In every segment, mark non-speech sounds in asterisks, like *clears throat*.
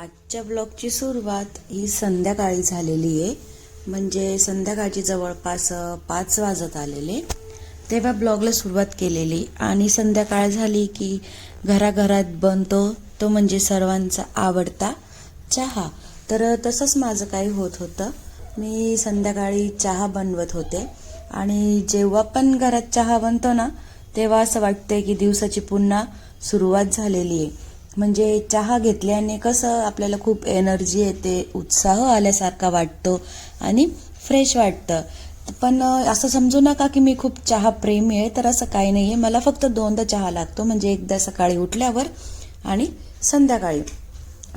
आजच्या ब्लॉगची सुरुवात ही संध्याकाळी झालेली आहे. म्हणजे संध्याकाळची जवळपास पाच वाजत आलेले. तेव्हा ब्लॉगला सुरुवात केलेली. आणि संध्याकाळ झाली की घराघरात बनतो. तो म्हणजे सर्वांचा आवडता चहा. तर तसंच माझं काही होत होतं. मी संध्याकाळी चहा बनवत होते. आणि जेव्हा पण घरात चहा बनतो ना तेव्हा असं वाटतंय की दिवसाची पुन्हा सुरुवात झालेली आहे. म्हणजे चहा घेतल्याने कसं आपल्याला खूप एनर्जी येते उत्साह आल्यासारखा वाटतो आणि फ्रेश वाटतं. पण असं समजू नका की मी खूप चहा प्रेमी आहे तर असं काही नाही आहे मला फक्त दोनदा चहा लागतो म्हणजे एकदा सकाळी उठल्यावर आणि संध्याकाळी.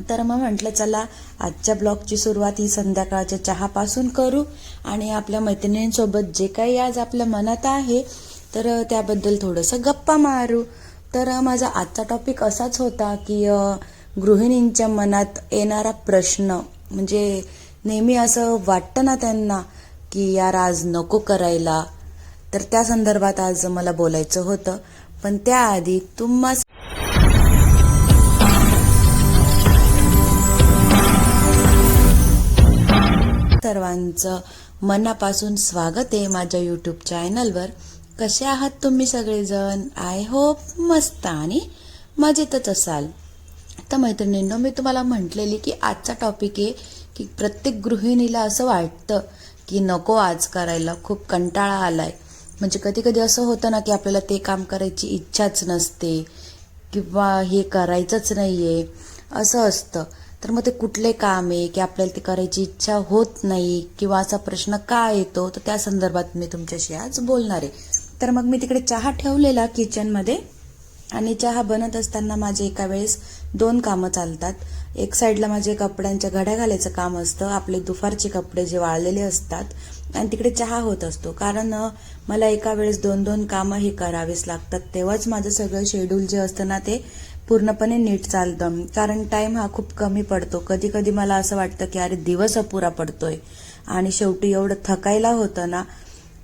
तर मग म्हटलं चला आजच्या ब्लॉगची सुरुवात ही संध्याकाळच्या चहापासून करू आणि आपल्या मैत्रिणींसोबत जे काही आज आपल्या मनात आहे तर त्याबद्दल थोडंसं गप्पा मारू. तर माझा आजचा टॉपिक असाच होता की गृहिणींच्या मनात येणारा प्रश्न म्हणजे नेहमी असं वाटतं ना त्यांना की यार आज नको करायला. तर त्या संदर्भात आज मला बोलायचं होतं. पण त्याआधी तुम्हा सर्वांचं मनापासून स्वागत आहे माझ्या यूट्यूब चॅनलवर कसे आहात तुम्ही सगळेजण? आय होप मस्त आणि मजेतच असाल. तर मैत्रिणींनो मी तुम्हाला म्हटलेली की आजचा टॉपिक आहे की प्रत्येक गृहिणीला असं वाटतं की नको आज करायला खूप कंटाळा आलाय. म्हणजे कधी कधी असं होतं ना की आपल्याला ते काम करायची इच्छाच नसते किंवा हे करायचंच नाही आहे असं असतं. तर मग ते कुठले काम आहे की आपल्याला ते करायची इच्छा होत नाही किंवा असा प्रश्न का येतो? तर त्या संदर्भात मी तुमच्याशी आज बोलणार आहे. तर मग मी तिकडे चहा ठेवलेला किचनमध्ये आणि चहा बनत असताना माझे एका वेळेस दोन कामं चालतात. एक साईडला माझे कपड्यांच्या घड्या घालायचं काम असतं. आपले दुपारचे कपडे जे वाळलेले असतात. आणि तिकडे चहा होत असतो. कारण मला एका वेळेस दोन दोन कामं हे करावीच लागतात. तेव्हाच माझं सगळं शेड्यूल जे असतं ना ते पूर्णपणे नीट चालतं. कारण टाईम हा खूप कमी पडतो. कधी कधी मला असं वाटतं की अरे दिवस अपुरा पडतोय. आणि शेवटी एवढं थकायला होतं ना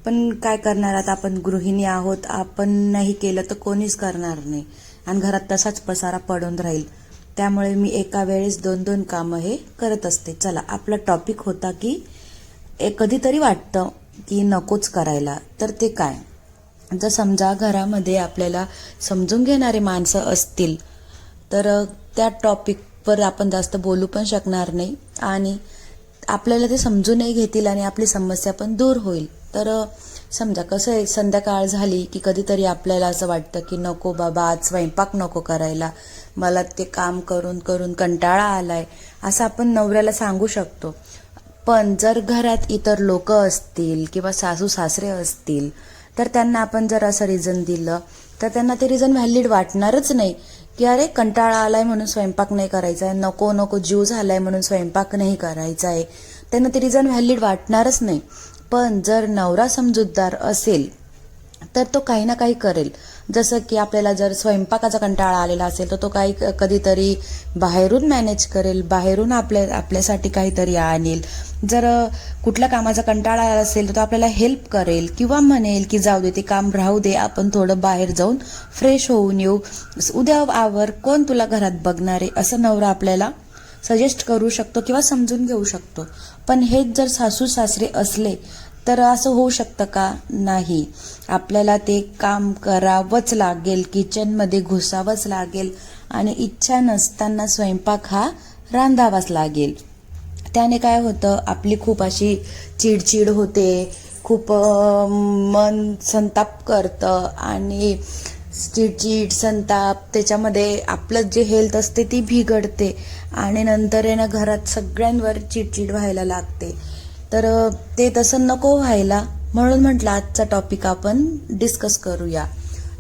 पण काय करणार? आता आपण गृहिणी आहोत आपण नाही केलं तर कोणीच करणार नाही. आणि घरात तसाच पसारा पडून राहील. त्यामुळे मी एका वेळेस दोन दोन कामं हे करत असते. चला आपला टॉपिक होता की कधीतरी वाटतं की नकोच करायला. तर ते काय? जर समजा घरामध्ये आपल्याला समजून घेणारे माणसं असतील तर त्या टॉपिकवर आपण जास्त बोलू पण शकणार नाही. आणि आपल्याला ते समजूनही घेतील आणि आपली समस्या पण दूर होईल. तर समजा कसं आहे संध्याकाळ झाली की कधीतरी आपल्याला असं वाटतं की नको बाबा आज स्वयंपाक नको करायला. मला ते काम करून करून कंटाळा आलाय असं आपण नवऱ्याला सांगू शकतो. पण जर घरात इतर लोक असतील किंवा सासू सासरे असतील तर त्यांना आपण जर असं रिझन दिलं तर त्यांना ते रिझन व्हॅलिड वाटणारच नाही. की अरे कंटाळा आलाय म्हणून स्वयंपाक नाही करायचा आहे नको नको जीव झालाय म्हणून स्वयंपाक नाही करायचा आहे त्यांना ते रिझन व्हॅलिड वाटणारच नाही. पण जर नवरा समजूतदार असेल तर तो काही ना काही करेल. जसं की आपल्याला जर स्वयंपाकाचा कंटाळा आलेला असेल तर तो काही कधीतरी बाहेरून मॅनेज करेल बाहेरून आपल्या आपल्यासाठी काहीतरी आणेल. जर कुठल्या कामाचा कंटाळा आला असेल तर तो आपल्याला हेल्प करेल किंवा म्हणेल की जाऊ दे ते काम राहू दे आपण थोडं बाहेर जाऊन फ्रेश होऊन येऊ. उद्या आवर कोण तुला घरात बघणार? आहे असं नवरा आपल्याला सजेस्ट करू शकतो किंवा समजून घेऊ शकतो. पण हेच जर सासू सासरे असले तर असं होऊ शकतं का? नाही. आपल्याला ते काम करावंच लागेल किचनमध्ये घुसावंच लागेल आणि इच्छा नसताना स्वयंपाक हा रांधावाच लागेल. त्याने काय होतं? आपली खूप अशी चिडचिड होते खूप मन संताप करतं आणि चिडचिड संताप त्याच्यामध्ये आपलं जे हेल्थ असते ती बिघडते. आणि नंतर आहे ना घरात सगळ्यांवर चिडचिड व्हायला लागते. तर ते तसं नको व्हायला. म्हणून म्हटलं आजचा टॉपिक आपण डिस्कस करूया.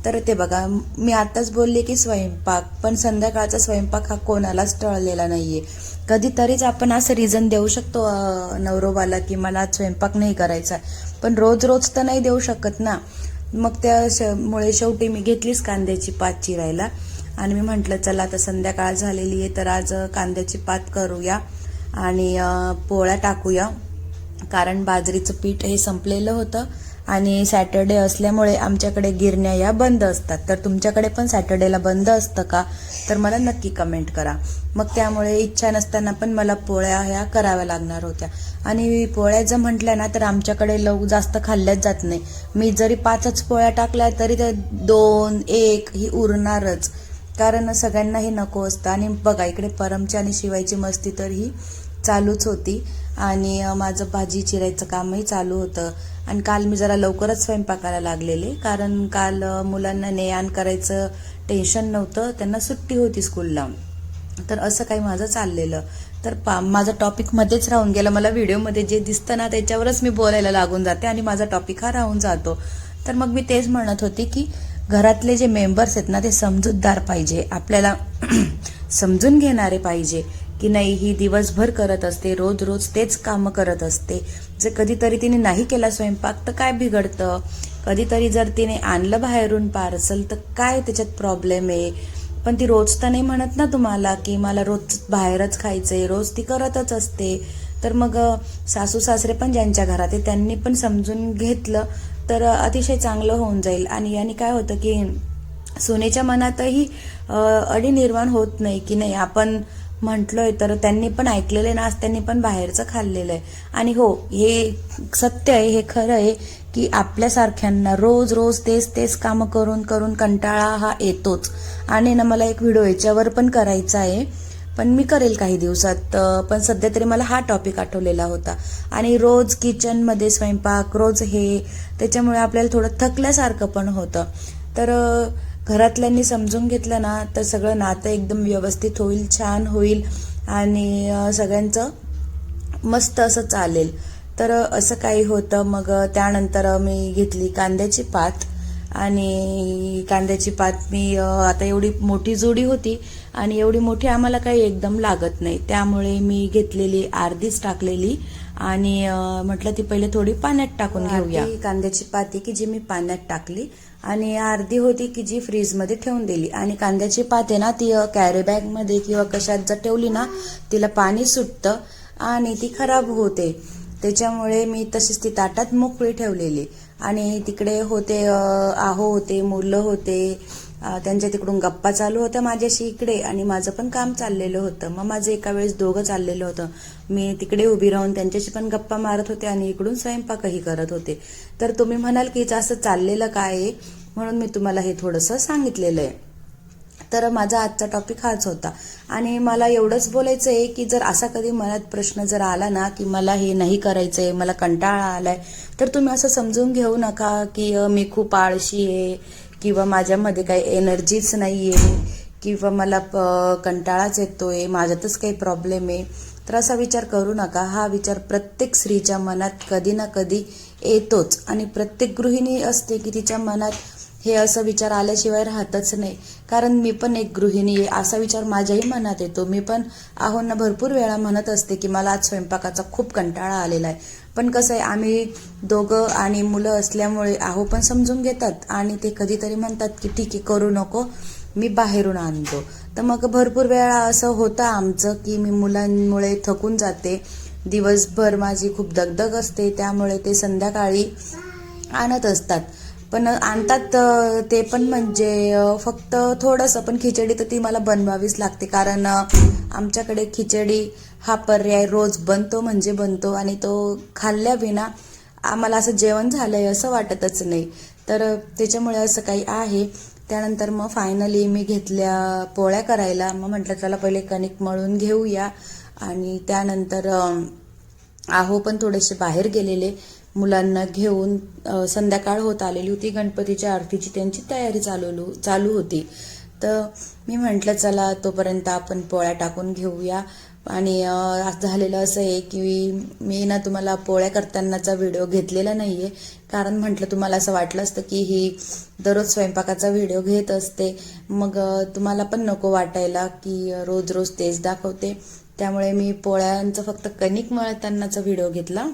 तर ते बघा मी आताच बोलले की स्वयंपाक पण संध्याकाळचा स्वयंपाक हा कोणालाच टळलेला नाहीये. कधीतरीच आपण असं रिझन देऊ शकतो नवरोबाला की मला आज स्वयंपाक नाही करायचा पण रोज रोज तर नाही देऊ शकत ना. मग त्यामुळे शेवटी मी घेतलीच कांद्याची पात चिरायला. आणि मी म्हटलं चला आता संध्याकाळ झालेली आहे तर आज कांद्याची पात करूया आणि पोळ्या टाकूया. कारण बाजरीचं पीठ हे संपलेलं होतं. आणि सॅटर्डे असल्यामुळे आमच्याकडे गिरण्या या बंद असतात. तर तुमच्याकडे पण सॅटर्डेला बंद असतं का? तर मला नक्की कमेंट करा. मग त्यामुळे इच्छा नसताना पण मला पोळ्या ह्या कराव्या लागणार होत्या. आणि पोळ्या जर म्हटल्या ना तर आमच्याकडे लव जास्त खाल्ल्याच जात नाही. मी जरी पाचच पोळ्या टाकल्या तरी ते दोन एक ही उरणारच. कारण सगळ्यांना हे नको असतं. आणि बघा इकडे परमची आणि शिवायची मस्ती तर ही चालूच होती. आणि माझं भाजी चिरायचं कामही चालू होतं. आणि काल मी जरा लवकरच स्वयंपाकाला लागलेले कारण काल मुलांना ने आण करायचं टेन्शन नव्हतं. त्यांना सुट्टी होती स्कूलला तर असं काही माझं चाललेलं. तर पा माझा टॉपिक मध्येच राहून गेला. मला व्हिडिओमध्ये जे दिसतं ना त्याच्यावरच मी बोलायला लागून जाते आणि माझा टॉपिक हा राहून जातो. तर मग मी तेच म्हणत होती की घरातले जे मेंबर्स आहेत ना ते समजूतदार पाहिजे. आपल्याला *clears throat* समजून घेणारे पाहिजे. की नाही ही दिवसभर करत असते रोज रोज तेच कामं करत असते. जर कधीतरी तिने नाही केला स्वयंपाक तर काय बिघडतं? कधीतरी जर तिने आणलं बाहेरून पार्सल तर काय त्याच्यात प्रॉब्लेम आहे? पण ती रोज तर नाही म्हणत ना तुम्हाला की मला रोज बाहेरच खायचंय रोज ती करतच असते. तर मग सासू सासरे पण ज्यांच्या घरात आहे त्यांनी पण समजून घेतलं तर अतिशय चांगलं होऊन जाईल. आणि याने काय होतं की सुनेच्या मनातही अडी निर्माण होत नाही की नाही आपण म्हटलोय तर त्यांनी पण ऐकलेलं ना आज त्यांनी पण बाहेरचं खाल्लेलं आहे. आणि हो हे सत्य आहे हे खरं आहे की आपल्यासारख्यांना रोज रोज तेच तेच कामं करून करून कंटाळा हा येतोच. आणि ना मला एक व्हिडिओ याच्यावर पण करायचा आहे. पण मी करेल काही दिवसात पण सध्या तरी मला हा टॉपिक आठवलेला होता. आणि रोज किचनमध्ये स्वयंपाक रोज हे त्याच्यामुळे आपल्याला थोडं थकल्यासारखं पण होतं. तर घरातल्यांनी समजून घेतलं ना तर सगळं नातं एकदम व्यवस्थित होईल छान होईल आणि सगळ्यांचं मस्त असं चालेल. तर असं काही होतं. मग त्यानंतर मी घेतली कांद्याची पात. आणि कांद्याची पात मी आता एवढी मोठी जोडी होती आणि एवढी मोठी आम्हाला काही एकदम लागत नाही. त्यामुळे मी घेतलेली अर्धीच टाकलेली आणि म्हटलं ती पहिले थोडी पाण्यात टाकून घेऊया. कांद्याची पाती की जी मी पाण्यात टाकली आणि अर्धी होती की जी फ्रीजमध्ये ठेवून दिली. आणि कांद्याची पात ना ती कॅरी बॅगमध्ये किंवा कशात जर ठेवली ना तिला पाणी सुटतं आणि ती खराब होते. त्याच्यामुळे मी तशीच ती ताटात मोकळी ठेवलेली. आणि तिकडे होते आहो होते मुलं होते. त्यांच्या तिकडून गप्पा चालू होत्या माझ्याशी इकडे आणि माझं पण काम चाललेलं होतं. मग माझं एका वेळेस दोघं चाललेलं होतं. मी तिकडे उभी राहून त्यांच्याशी पण गप्पा मारत होते आणि इकडून स्वयंपाकही करत होते. तर तुम्ही म्हणाल की हिचं असं चाललेलं काय आहे? म्हणून मी तुम्हाला हे थोडंसं सांगितलेलं आहे. तर माझा आजचा टॉपिक हाच होता. आणि मला एवढंच बोलायचं आहे की जर असा कधी मनात प्रश्न जर आला ना की मला हे नाही करायचंय मला कंटाळा आलाय तर तुम्ही असं समजून घेऊ नका की मी खूप आळशी आहे किंवा माझ्यामध्ये काही एनर्जीच नाही आहे किंवा मला प- कंटाळाच येतोय माझ्यातच काही प्रॉब्लेम आहे. तर असा विचार करू नका. हा विचार प्रत्येक स्त्रीच्या मनात कधी ना कधी येतोच. आणि प्रत्येक गृहिणी असते की तिच्या मनात हे असं विचार आल्याशिवाय राहतच नाही. कारण मी पण एक गृहिणी आहे असा विचार माझ्याही मनात येतो. मी पण आहोंना भरपूर वेळा म्हणत असते की मला आज स्वयंपाकाचा खूप कंटाळा आलेला आहे. पण कसं आहे आम्ही दोघं आणि मुलं असल्यामुळे आहो पण समजून घेतात आणि ते कधीतरी म्हणतात की ठीक आहे करू नको मी बाहेरून आणतो. तर मग भरपूर वेळा असं होतं आमचं की मी मुलांमुळे थकून जाते. दिवसभर माझी खूप दगदग असते त्यामुळे ते संध्याकाळी आणत असतात. पण आणतात ते पण म्हणजे फक्त थोडंसं पण खिचडी तर ती मला बनवावीच लागते. कारण आमच्याकडे खिचडी हा पर्याय रोज बनतो म्हणजे बनतो. आणि तो खाल्ल्याविना आम्हाला असं जेवण झालंय असं वाटतच नाही. तर त्याच्यामुळे असं काही आहे. त्यानंतर मग फायनली मी घेतल्या पोळ्या करायला. मग म्हटलं चला पहिले कणिक मळून घेऊया. आणि त्यानंतर आहो पण थोडेसे बाहेर गेलेले. मुलांना घेऊन संध्याकाळ होत आलेली होती. गणपतीच्या आरतीची त्यांची तयारी चालू चालू होती. तर मी म्हटलं चला तोपर्यंत आपण पोळ्या टाकून घेऊया. आणि झालेलं असं आहे की मी ना तुम्हाला पोळ्या करतानाचा व्हिडिओ घेतलेला नाही आहे कारण म्हटलं तुम्हाला असं वाटलं असतं की ही दररोज स्वयंपाकाचा व्हिडिओ घेत असते. मग तुम्हाला पण नको वाटायला की रोज रोज तेच दाखवते. त्यामुळे मी पोळ्यांचं फक्त कणिक मळतानाचा व्हिडिओ घेतला.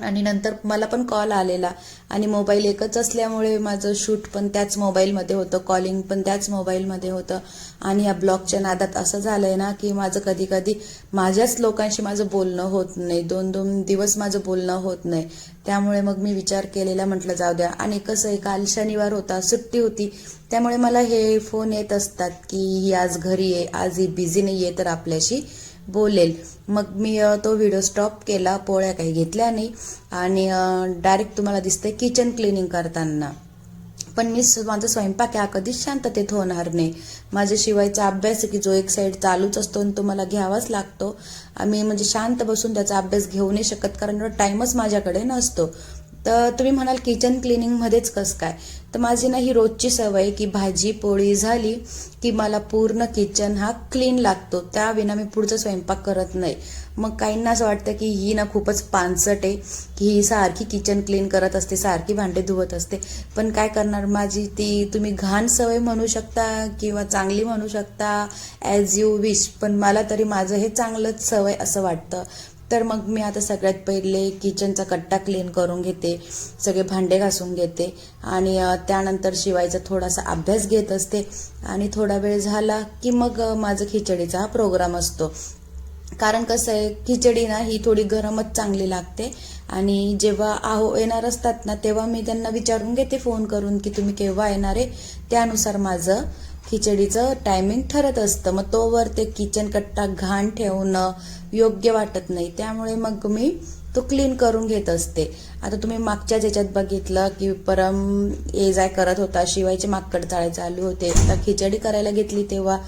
आणि नंतर मला पण कॉल आलेला. आणि मोबाईल एकच असल्यामुळे माझं शूट पण त्याच मोबाईलमध्ये होतं. कॉलिंग पण त्याच मोबाईलमध्ये होतं. आणि या ब्लॉगच्या नादात असं झालंय ना की माझं कधी कधी माझ्याच लोकांशी माझं बोलणं होत नाही. दोन दोन दिवस माझं बोलणं होत नाही. त्यामुळे मग मी विचार केलेला म्हटलं जाऊ द्या. आणि कसं आहे काल शनिवार होता सुट्टी होती. त्यामुळे मला हे फोन येत असतात की ही आज घरी आहे आज ही बिझी नाही आहे तर आपल्याशी. बोलेल. मग मी तो व्हिडिओ स्टॉप केला पोळ्या काही घेतल्या नाही. आणि डायरेक्ट तुम्हाला दिसतंय किचन क्लिनिंग करताना. पण मी माझा स्वयंपाक आहे हा कधीच शांततेत होणार नाही. माझ्या शिवायचा अभ्यास आहे की जो एक साईड चालूच असतो आणि तो मला घ्यावाच लागतो. आम्ही म्हणजे शांत बसून त्याचा अभ्यास घेऊ नाही शकत कारण टाईमच माझ्याकडे नसतो. तर तुम्ही म्हणाल किचन क्लिनिंगमध्येच कसं काय? तर माझी ना ही रोजची सवय आहे की भाजी पोळी झाली की मला पूर्ण किचन हा क्लीन लागतो. त्याविना मी पुढचा स्वयंपाक करत नाही. मग काहींना असं वाटतं की ही ना खूपच पानसट आहे की ही सारखी किचन क्लीन करत असते सारखी भांडे धुवत असते. पण काय करणार माझी? ती तुम्ही घाण सवय म्हणू शकता किंवा चांगली म्हणू शकता ॲज यू विश पण मला तरी माझं हे चांगलंच सवय असं वाटतं. तर मग मी आता सगळ्यात पहिले किचनचा कट्टा क्लीन करून घेते सगळे भांडे घासून घेते आणि त्यानंतर शिवायचा थोडासा अभ्यास घेत असते आणि थोडा वेळ झाला की मग माझा माझं खिचडीचा हा प्रोग्राम असतो. कारण कसं आहे खिचडी ना ही थोडी गरमच चांगली लागते आणि जेव्हा आहो येणार असतात ना तेव्हा मी त्यांना विचारून घेते फोन करून की तुम्ही केव्हा येणार आहे त्यानुसार माझं खिचडीचं टायमिंग ठरत असतं. मग तोवर ते किचन कट्टा घाण ठेवणं योग्य वाटत नाही. त्यामुळे मग मी तो क्लीन करून घेत असते. आता तुम्ही मागच्या ज्याच्यात बघितलं की परम ये जाय करत होता. शिवायचे माकड चाळे चालू होते. तर खिचडी करायला घेतली तेव्हा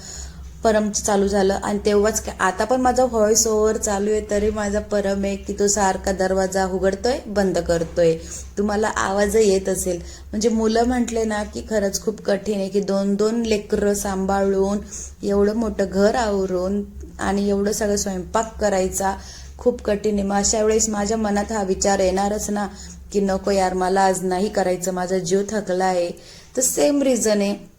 परमचं चालू झालं आणि तेव्हाच काय आता पण माझा व्हॉइस ओव्हर चालू आहे तरी माझा परम आहे की तो सारखा दरवाजा उघडतोय बंद करतोय. तुम्हाला आवाज येत असेल. म्हणजे मुलं म्हटले ना की खरंच खूप कठीण आहे की दोन दोन लेकरं सांभाळून एवढं मोठं घर आवरून आणि एवढं सगळं स्वयंपाक करायचा खूप कठीण आहे. मग अशा वेळेस माझ्या मनात हा विचार येणारच ना की नको यार मला आज नाही करायचं माझा जीव थकला आहे. तर सेम रिझन आहे.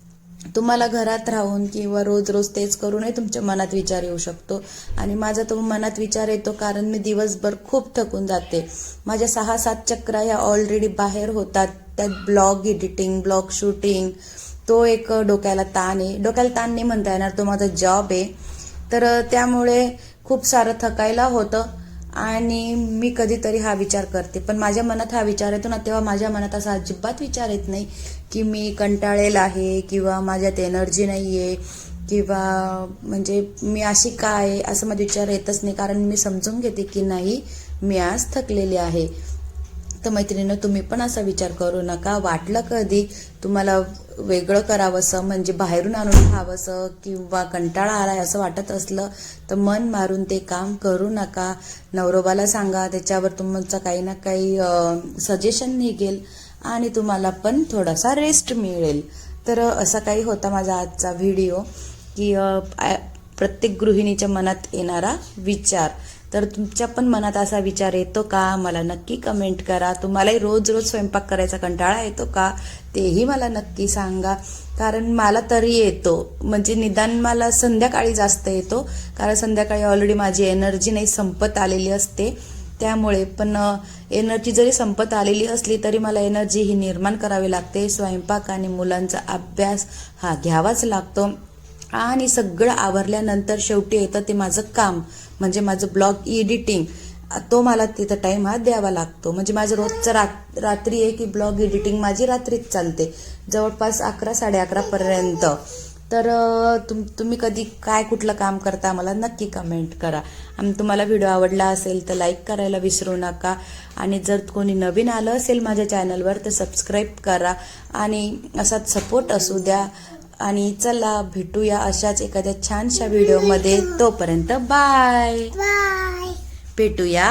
तुम्हाला घरात राहून किंवा रोज रोज तेच करूनही तुमच्या मनात विचार येऊ शकतो. आणि माझा तो मनात विचार येतो कारण मी दिवसभर खूप थकून जाते. माझ्या सहा सात चक्रा ह्या ऑलरेडी बाहेर होतात. त्यात ब्लॉग एडिटिंग ब्लॉग शूटिंग तो एक डोक्याला ताण आहे. डोक्याला ताण नाही म्हणता येणार तो माझा जॉब आहे. तर त्यामुळे खूप सारं थकायला होतं. आणि मी कधीतरी हा विचार करते. पण माझ्या मनात हा विचार येतो ना तेव्हा माझ्या मनात असा अजिबात विचार येत नाही की मी कंटाळेल आहे किंवा माझ्यात एनर्जी नाही आहे किंवा म्हणजे मी अशी काय आहे असं माझा विचार येतच नाही. कारण मी समजून घेते की नाही मी आज थकलेली आहे. तर मैत्रिणीनं तुम्ही पण असा विचार करू नका. वाटलं कधी तुम्हाला वेगळं करावंसं म्हणजे बाहेरून आणून खावंसं किंवा कंटाळा आलाय असं वाटत असलं तर मन मारून ते काम करू नका. नवरोबाला सांगा त्याच्यावर तुमचा काही ना काही सजेशन निघेल आणि तुम्हाला पण थोडासा रेस्ट मिळेल. तर असा काही होता माझा आजचा व्हिडिओ की प्रत्येक गृहिणीच्या मनात येणारा विचार. तर तुमच्या पण मनात असा विचार येतो का? मला नक्की कमेंट करा. तुम्हालाही रोज रोज स्वयंपाक करायचा कंटाळा येतो का? तेही मला नक्की सांगा. कारण मला तरी येतो. म्हणजे निदान मला संध्याकाळी जास्त येतो. कारण संध्याकाळी ऑलरेडी माझी एनर्जी नाही संपत आलेली असते. त्यामुळे पण एनर्जी जरी संपत आलेली असली तरी मला एनर्जी ही निर्माण करावी लागते. स्वयंपाक आणि मुलांचा अभ्यास हा घ्यावाच लागतो. आणि सगळं आवरल्यानंतर शेवटी येतं ते माझं काम. म्हणजे माझं ब्लॉग एडिटिंग तो मला तिथं टाइम हा द्यावा लागतो. म्हणजे माझं रोजचं रात रात्री आहे की ब्लॉग एडिटिंग माझी रात्रीच चालते. जवळपास अकरा साडे अकरापर्यंत तर तुम तुम्ही कधी काय कुठलं काम करता मला नक्की कमेंट करा. आणि तुम्हाला व्हिडिओ आवडला असेल तर लाईक करायला विसरू नका. आणि जर कोणी नवीन आलं असेल माझ्या चॅनलवर तर सबस्क्राईब करा. आणि असाच सपोर्ट असू द्या. आणि चला भेटूया अशाच एखाद्या छानशा व्हिडिओमध्ये तोपर्यंत बाय बाय भेटूया.